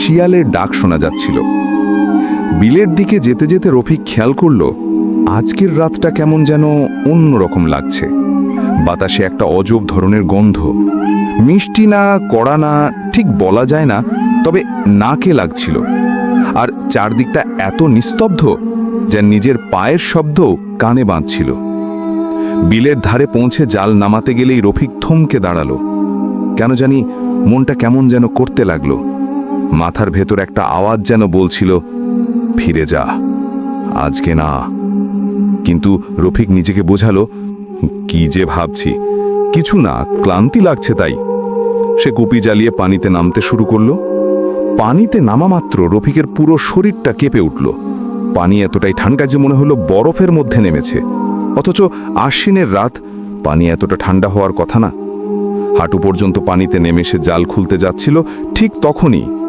শিয়ালের ডাক শোনা যাচ্ছিল। বিলের দিকে যেতে যেতে রফিক খেয়াল করল, আজকের রাতটা কেমন যেন অন্যরকম লাগছে। বাতাসে একটা অজব ধরনের গন্ধ। মিষ্টি না, কড়া না, ঠিক বলা যায় না, তবে নাকে লাগছিল। আর চারদিকটা এত নিস্তব্ধ যা নিজের পায়ের শব্দ কানে বাঁধছিল। বিলের ধারে পৌঁছে জাল নামাতে গেলেই রফিক থমকে দাঁড়াল। কেন জানি মনটা কেমন যেন করতে লাগল। মাথার ভেতর একটা আওয়াজ যেন বলছিল, ফিরে যা, আজকে না। কিন্তু রফিক নিজেকে বোঝালো, কি যে ভাবছি, কিছু না, ক্লান্তি লাগছে তাই। সে কুপি জ্বালিয়ে পানিতে নামতে শুরু করল। পানিতে নামা মাত্র রফিকের পুরো শরীরটা কেঁপে উঠল। পানি এতটাই ঠান্ডা যে মনে হলো বরফের মধ্যে নেমেছে। অথচ আশ্বিনের রাত, পানি এতটা ঠান্ডা হওয়ার কথা না। হাঁটু পর্যন্ত পানিতে নেমে সে জাল খুলতে যাচ্ছিল ঠিক তখনই।